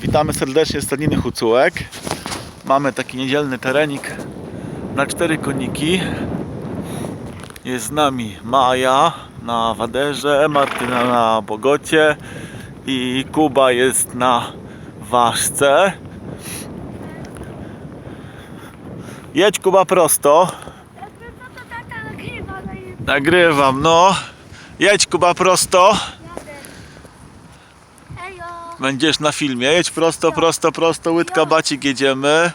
Witamy serdecznie z Stadniny Hucułek. Mamy taki niedzielny terenik na cztery koniki. Jest z nami Maja na waderze, Martyna na bogocie i Kuba jest na ważce. Jedź Kuba prosto. No. Nagrywam, no. Jedź Kuba prosto. Będziesz na filmie. Jedź prosto, prosto, prosto. Łydka bacik jedziemy.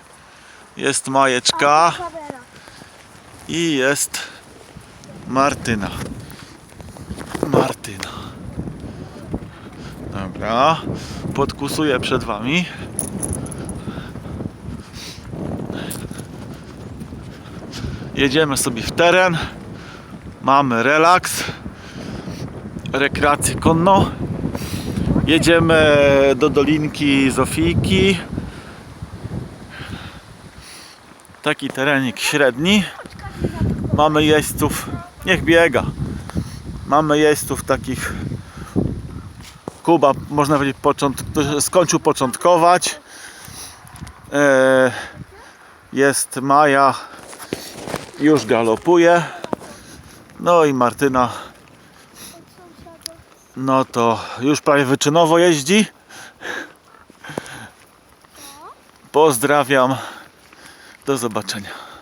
Jest Majeczka i jest Martyna. Martyna. Dobra. Podkusuję przed wami. Jedziemy sobie w teren. Mamy relaks. Rekreację konną. Jedziemy do Dolinki Zofijki. Taki terenik średni. Mamy jeźdźców, niech biega. Mamy jeźdźców takich. Kuba, można powiedzieć, począt, skończył początkować. E, Jest Maja, już galopuje. No i Martyna no to już prawie wyczynowo jeździ. Pozdrawiam. Do zobaczenia.